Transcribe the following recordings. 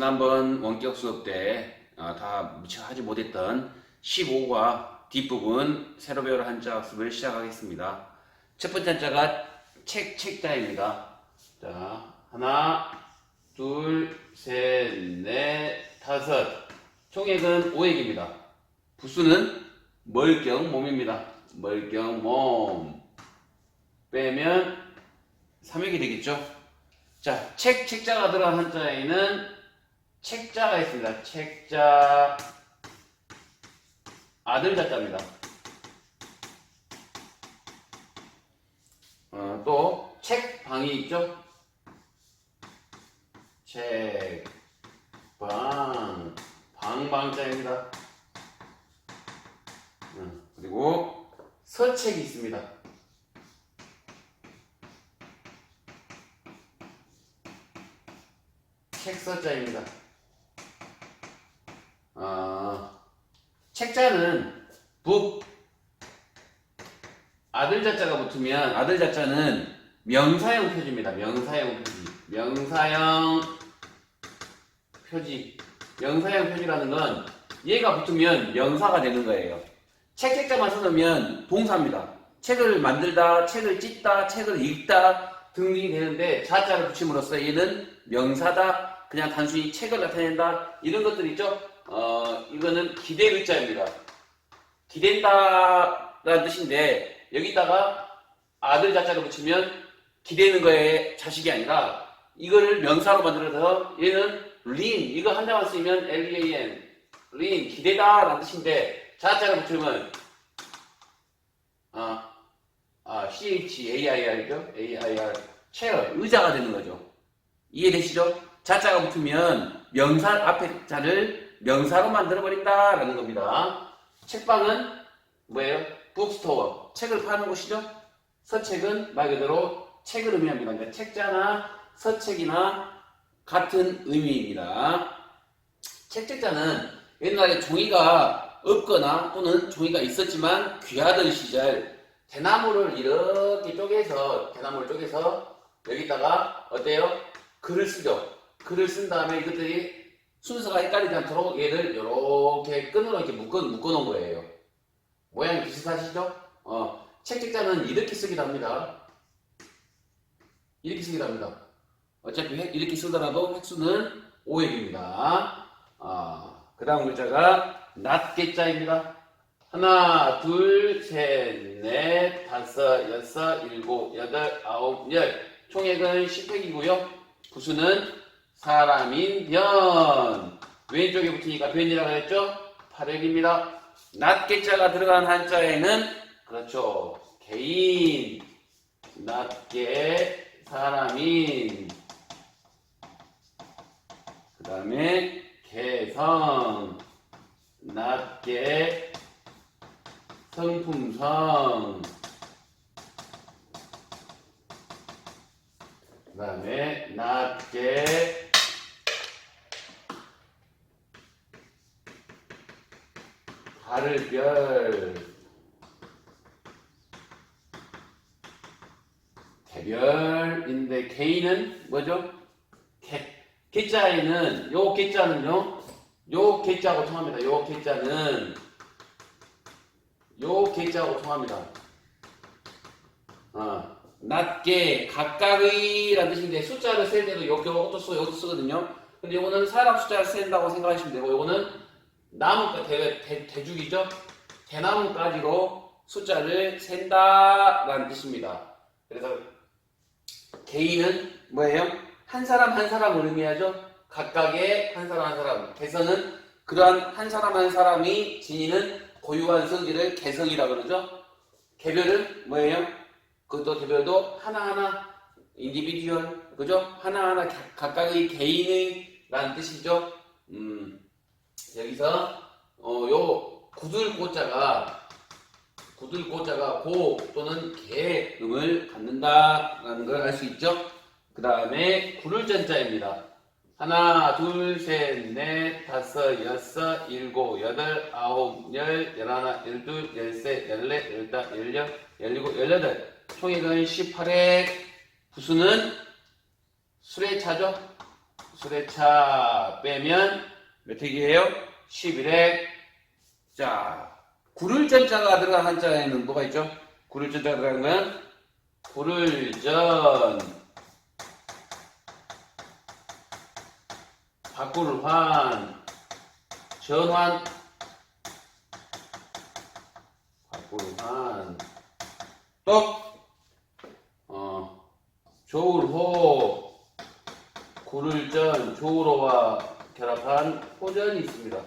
지난번 원격 수업 때 어, 다 미처 하지 못했던 15과 뒷부분 새로 배울 한자 학습을 시작하겠습니다. 첫 번째 한자가 책, 책자입니다. 자, 하나, 둘, 셋, 넷, 다섯. 총액은 5액입니다. 부수는 멀경 몸입니다. 멀경 몸. 빼면 3액이 되겠죠? 자, 책, 책자가 들어간 한자에는 책자가 있습니다. 책자, 아들 자자입니다. 어, 또, 책방이 있죠? 책방, 방방자입니다. 음, 그리고 서책이 있습니다. 책서자입니다. 책자는 북 아들 자자가 붙으면 아들 자자는 명사형 표지입니다. 명사형 표지. 명사형 표지. 명사형 표지라는 건 얘가 붙으면 명사가 되는 거예요. 책 책자만 써놓으면 동사입니다. 책을 만들다, 책을 찢다, 책을 읽다 등등이 되는데 자자를 붙임으로써 얘는 명사다, 그냥 단순히 책을 나타낸다 이런 것들 있죠. 어 이거는 기대 의자입니다. 기댄다 라는 뜻인데 여기다가 아들 자자를 붙이면 기대는 거에 자식이 아니라 이거를 명사로 만들어서 얘는 린 이거 한 자만 쓰면 L-E-A-N 린 기대다 라는 뜻인데 자자를 붙이면 아, 아 C-H-A-I-R죠? A-I-R 체어 의자가 되는 거죠. 이해되시죠? 자자가 붙으면 명사 앞에 자를 명사로 만들어 버린다라는 겁니다. 책방은 뭐예요? 북스토어 책을 파는 곳이죠. 서책은 말 그대로 책을 의미합니다. 그러니까 책자나 서책이나 같은 의미입니다. 책책자는 옛날에 종이가 없거나 또는 종이가 있었지만 귀하던 시절 대나무를 이렇게 쪼개서 대나무를 쪼개서 여기다가 어때요? 글을 쓰죠. 글을 쓴 다음에 이것들이 순서가 헷갈리지 않도록 얘를 이렇게 끈으로 이렇게 묶어, 묶어 놓은 거예요. 모양이 비슷하시죠? 어, 책책자는 이렇게 쓰기도 합니다. 이렇게 쓰기도 합니다. 어차피 획- 이렇게 쓰더라도 획수는 5액입니다. 아, 그 다음 글자가 낫개자입니다. 하나, 둘, 셋, 넷, 다섯, 여섯, 일곱, 여덟, 아홉, 열. 총액은 10획이고요. 부수는 사람인 변. 왼쪽에 붙으니까 변이라고 했죠? 8획입니다. 낫개자가 들어간 한자에는 그렇죠. 개인, 낫개, 사람인. 그 다음에 개성, 낮게, 성품성. 그 다음에 낮게, 가을별, 개별인데 개인은 뭐죠? 개, 개자에는 요 개자는요? 요 개자하고 통합니다. 요 개자는 요 개자하고 통합니다. 어, 낮게 가까이 라는 뜻인데 숫자를 셀 때도 요, 요것도 쓰고 요것도 쓰거든요. 근데 요거는 사람 숫자를 센다고 생각하시면 되고 요거는 나무가 대, 대, 대죽이죠 대나무까지로 숫자를 센다 라는 뜻입니다 그래서 개인은 뭐예요? 한 사람 한 사람을 의미하죠. 각각의 한 사람 한 사람. 개성은 그러한 한 사람 한 사람이 지니는 고유한 성질을 개성이라고 그러죠. 개별은 뭐예요? 그것도 개별도 하나하나 인디비듀얼 그죠? 하나하나 가- 각각의 개인의 라는 뜻이죠. 음, 여기서 어, 요 구들고자가 구들고자가 고 또는 개음을 갖는다라는 걸 알 수 있죠. 그 다음에 구를 전자입니다. 하나, 둘, 셋, 넷, 다섯, 여섯, 일곱, 여덟, 아홉, 열, 열하나, 열둘, 열셋, 열넷, 열다, 열여, 열일곱, 열여덟. 총액은 18회. 부수는 수레차죠. 수레차 빼면 몇 획이에요? 11획. 자, 구를 전자가 들어간 한자에는 뭐가 있죠? 구를 전자가 들어간 건 구를 전 바꾸를 환 전환 바꾸를 환또 어, 조울호 구를전 조울호와 결합한 호전이 있습니다.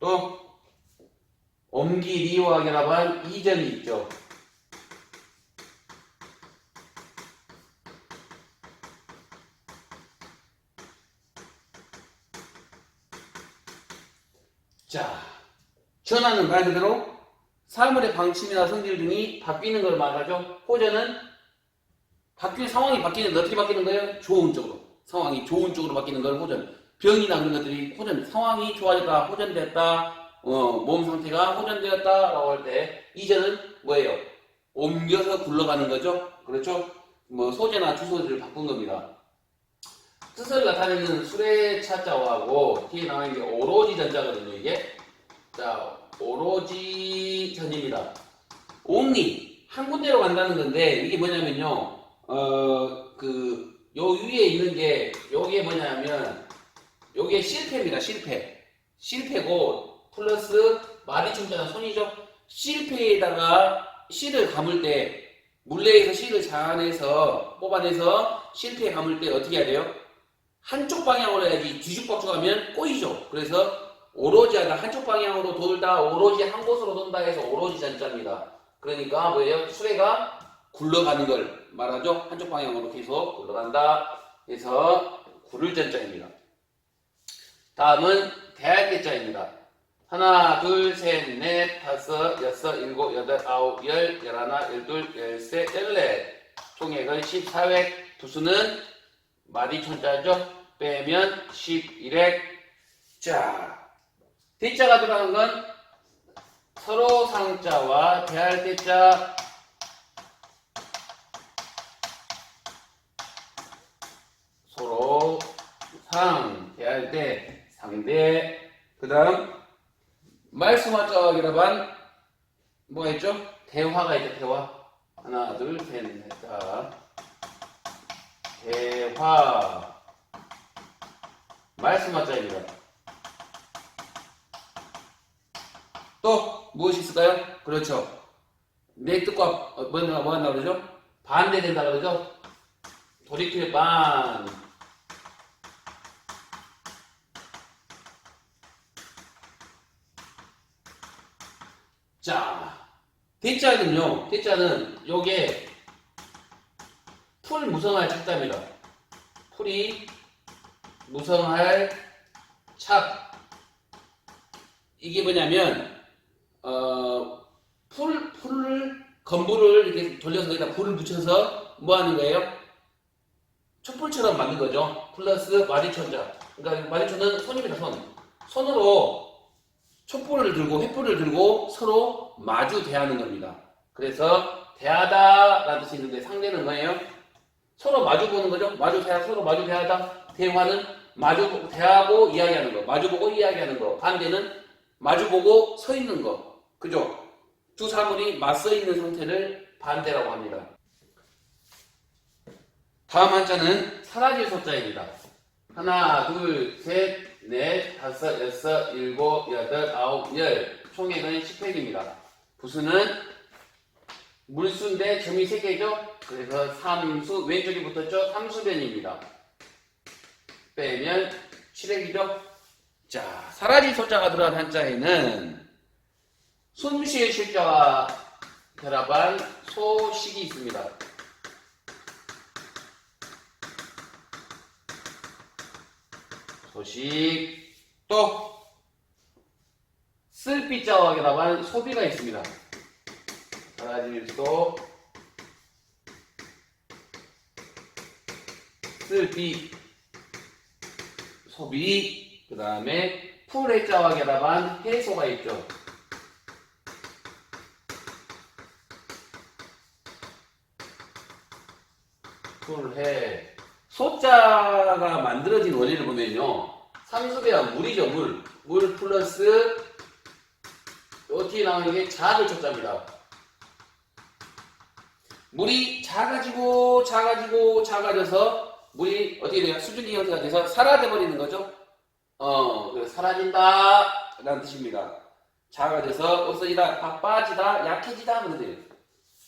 또 옴기리와 결합한 이전이 있죠. 자, 전환은 말 그대로 사물의 방침이나 성질 등이 바뀌는 걸 말하죠. 호전은 바뀌는 상황이 바뀌는데 어떻게 바뀌는 거예요? 좋은 쪽으로. 상황이 좋은 쪽으로 바뀌는 걸 호전. 병이나 그런 것들이 호전. 상황이 좋아졌다, 호전됐다, 어, 몸 상태가 호전되었다라고 할 때 이전은 뭐예요? 옮겨서 굴러가는 거죠. 그렇죠? 뭐 소재나 주소지를 바꾼 겁니다. 뜻을 나타내는 수레 차자하고 뒤에 나와 있는 게 오로지 전자거든요. 이게 자 오로지 전입니다. only 한 군데로 간다는 건데 이게 뭐냐면요. 어 그 요 위에 있는 게 요게 뭐냐면 요게 실패입니다. 실패. 실패고 플러스 마디 충전한 손이죠. 실패에다가 실을 감을 때 물레에서 실을 자아내서 뽑아내서 실패에 감을 때 어떻게 해야 돼요? 한쪽 방향으로 해야지 뒤죽박죽하면 꼬이죠. 그래서 오로지 하다 한쪽 방향으로 돌다 오로지 한 곳으로 돈다 해서 오로지 전자입니다. 그러니까 뭐예요? 수레가 굴러가는 걸 말하죠. 한쪽 방향으로 계속 굴러간다 해서 구를 전자입니다. 다음은 대할계자입니다. 하나, 둘, 셋, 넷, 다섯, 여섯, 일곱, 여덟, 아홉, 열, 열하나, 열둘, 열셋, 열넷. 총액은 14획. 부수는 마디천자죠. 빼면 11획. 자, 대자가 들어간 건 서로 상자와 대할 대자 상 대할 대 상대 그 다음 말씀하자 결합한 뭐가 있죠? 대화가 있죠 대화. 하나 둘셋넷자 대화. 말씀하자입니다 또 무엇이 있을까요? 그렇죠. 내 뜻과 어, 뭐가 나오죠? 반대된다 그러죠? 돌이킬 반 자, 대자는요, 대자는 요게 풀 무성할 착자입니다. 풀이 무성할 착. 이게 뭐냐면, 어, 풀, 풀을, 건부를 이렇게 돌려서 여기다 불을 붙여서 뭐 하는 거예요? 촛불처럼 만든 거죠. 플러스 마디천자. 그러니까 마디천은 손입니다, 손. 손으로 촛불을 들고 횃불을 들고 서로 마주 대하는 겁니다. 그래서 대하다라는 뜻이 있는데 상대는 뭐예요? 서로 마주 보는 거죠. 마주 대하 서로 마주 대하다. 대화는 마주 대하고 이야기하는 거. 마주 보고 이야기하는 거. 반대는 마주 보고 서 있는 거. 그죠? 두 사물이 맞서 있는 상태를 반대라고 합니다. 다음 한자는 사라질 소자입니다. 하나, 둘, 셋, 넷, 다섯, 여섯, 일곱, 여덟, 아홉, 열. 총액은 10획입니다. 부수는 물수인데 점이 3개죠? 그래서 삼수, 왼쪽이 붙었죠? 삼수변입니다. 빼면 7획이죠? 자, 사라질 소자가 들어간 한자에는 숨쉬의 실자와 결합한 소식이 있습니다. 소식 또 쓸비자와 결합한 소비가 있습니다. 사라질소 쓸비 소비 그 다음에 풀해자와 결합한 해소가 있죠. 풀해. 소자가 만들어진 원리를 보면요. 삼수배한 물이죠, 물. 물 플러스 어떻게 나오는 게 작을 초자입니다. 물이 작아지고 작아지고 작아져서 물이 어떻게 돼요? 수증기 형태가 돼서 사라져 버리는 거죠. 어, 사라진다 라는 뜻입니다. 작아져서 없어지다, 아, 빠지다, 약해지다 그런 뜻이에요.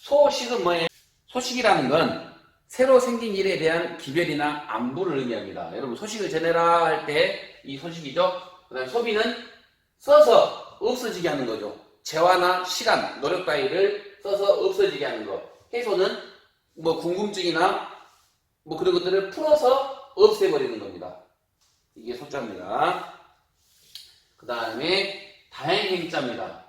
소식은 뭐예요? 소식이라는 건 새로 생긴 일에 대한 기별이나 안부를 의미합니다. 여러분 소식을 전해라 할 때 이 소식이죠. 그다음 소비는 써서 없어지게 하는 거죠. 재화나 시간, 노력 따위를 써서 없어지게 하는 거. 해소는 뭐 궁금증이나 뭐 그런 것들을 풀어서 없애버리는 겁니다. 이게 소자입니다. 그 다음에 다행 행자입니다.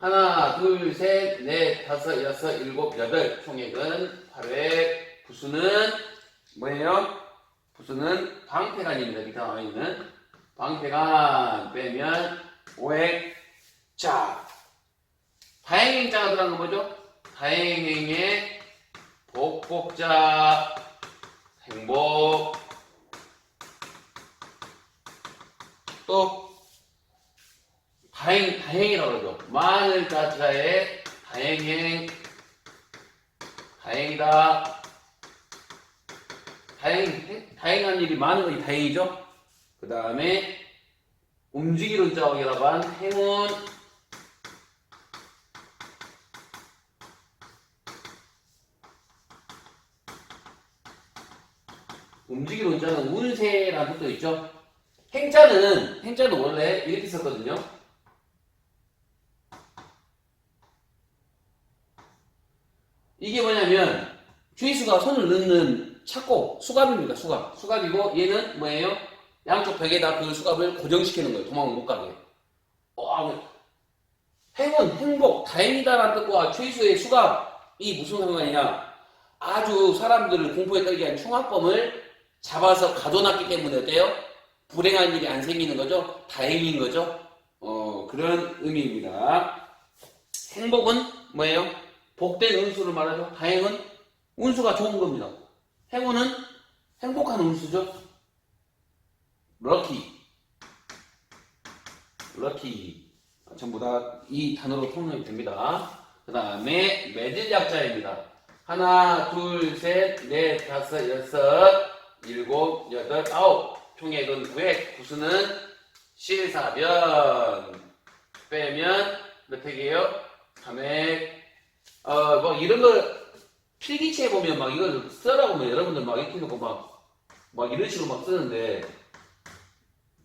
하나, 둘, 셋, 넷, 다섯, 여섯, 일곱, 여덟. 총액은 800. 부수는 뭐예요? 부수는 방패간입니다. 밑에 나와 있는 방패간 빼면 500. 자, 다행행자가 들어간 건 뭐죠? 다행행의 복복자 행복 또 다행 다행이라고 그러죠. 마늘 자자의 다행행 다행이다. 다행 다행한 일이 많은 것이 다행이죠. 그 다음에 움직이는 자wak이라고 한 행운 움직이는 자는 운세라는 뜻도 있죠. 행자는 행자는 원래 이렇게 썼거든요. 이게 뭐냐면 주의수가 손을 넣는 착고 수갑입니다. 수갑. 수갑이고 얘는 뭐예요? 양쪽 벽에다 그 수갑을 고정시키는 거예요. 도망을 못 가게. 어, 행운, 행복, 다행이다라는 뜻과 최수의 수갑이 무슨 상관이냐? 아주 사람들을 공포에 떨게 한 흉악범을 잡아서 가둬놨기 때문에 어때요? 불행한 일이 안 생기는 거죠? 다행인 거죠? 어, 그런 의미입니다. 행복은 뭐예요? 복된 운수를 말하죠. 다행은 운수가 좋은 겁니다. 행운은 행복한 운수죠. 럭키. 럭키. 전부 다 이 단어로 통용이 됩니다. 그 다음에 매질 약자입니다. 하나, 둘, 셋, 넷, 다섯, 여섯, 일곱, 여덟, 아홉. 총액은 900. 구수는 실사변. 빼면 몇 획이에요? 300. 어, 뭐 이런 걸 필기체에 보면 막 이걸 써라고 하면 여러분들 막 이렇게 놓고 막, 막 이런 식으로 막 쓰는데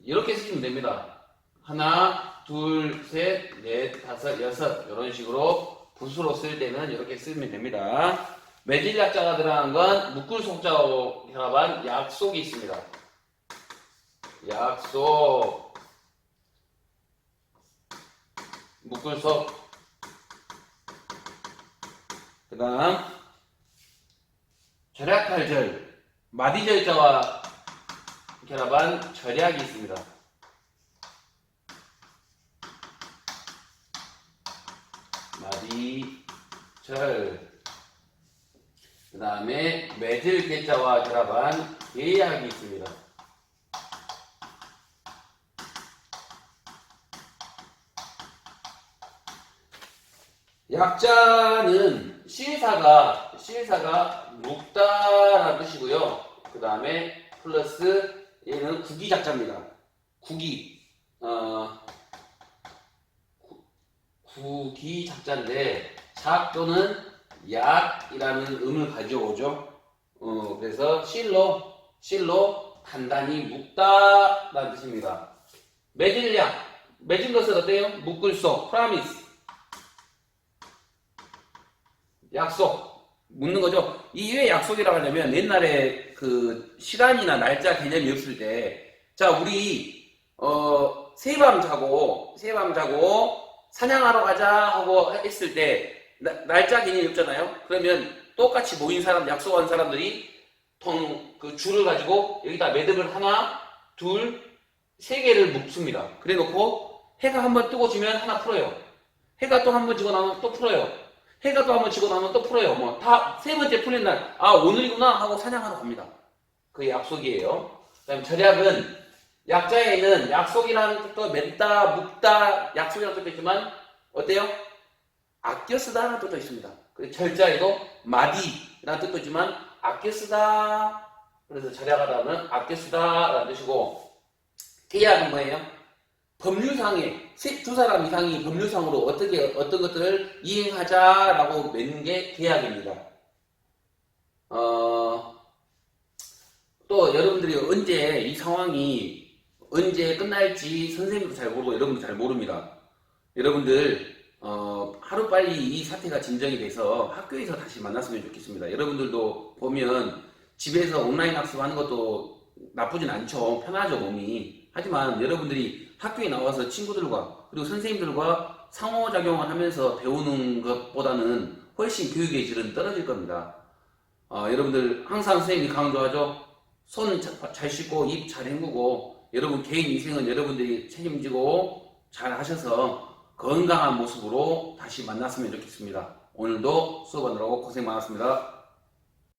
이렇게 쓰시면 됩니다. 하나, 둘, 셋, 넷, 다섯, 여섯 이런 식으로 붓으로 쓸 때는 이렇게 쓰면 됩니다. 매질 약자가 들어간 건 묶을 속자로 결합한 약속이 있습니다. 약속 묶을 속 그 다음 절약할 절 마디절자와 결합한 절약이 있습니다. 마디절 그 다음에 매질 계자와 결합한 계약이 있습니다. 약자는 실사가 실사가 묵다라는 뜻이고요. 그 다음에 플러스 얘는 구기작자입니다. 구기 어 구- 구기작자인데 작 또는 약이라는 음을 가져오죠. 어 그래서 실로 실로 단단히 묵다라는 뜻입니다. 매질약 매진 것은 어때요? 묶을 속 프라미스 약속 묻는 거죠. 이게 왜 약속이라고 하냐면 옛날에 그 시간이나 날짜 개념이 없을 때, 자 우리 어 새밤 자고 새밤 자고 사냥하러 가자 하고 했을 때 나- 날짜 개념이 없잖아요. 그러면 똑같이 모인 사람 약속한 사람들이 통그 줄을 가지고 여기다 매듭을 하나, 둘, 세 개를 묶습니다. 그래 놓고 해가 한번 뜨고 지면 하나 풀어요. 해가 또 한 번 지고 나면 또 풀어요. 해가 또 한번 지고 나면 또 풀어요. 뭐 다 세 번째 풀린 날, 아 오늘이구나 하고 사냥하러 갑니다. 그게 약속이에요. 그다음 절약은 약자에는 약속이라는 뜻도 맺다, 묵다, 약속이라는 뜻도 있지만 어때요? 아껴 쓰다라는 뜻도 있습니다. 그리고 절자에도 마디라는 뜻도 있지만 아껴 쓰다. 그래서 절약하다는 아껴 쓰다라는 뜻이고 계약은 뭐예요? 법률상에 세- 두 사람 이상이 법률상으로 어떻게 어떤 것들을 이행하자라고 맺는 게 계약입니다. 어, 또 여러분들이 언제 이 상황이 언제 끝날지 선생님도 잘 모르고 여러분도 잘 모릅니다. 여러분들 어, 하루 빨리 이 사태가 진정이 돼서 학교에서 다시 만났으면 좋겠습니다. 여러분들도 보면 집에서 온라인 학습하는 것도 나쁘진 않죠. 편하죠 몸이. 하지만 여러분들이 학교에 나와서 친구들과 그리고 선생님들과 상호작용을 하면서 배우는 것보다는 훨씬 교육의 질은 떨어질 겁니다. 어, 여러분들 항상 선생님이 강조하죠. 손 잘 씻고 입 잘 헹구고 여러분 개인 위생은 여러분들이 책임지고 잘 하셔서 건강한 모습으로 다시 만났으면 좋겠습니다. 오늘도 수업하느라고 고생 많았습니다.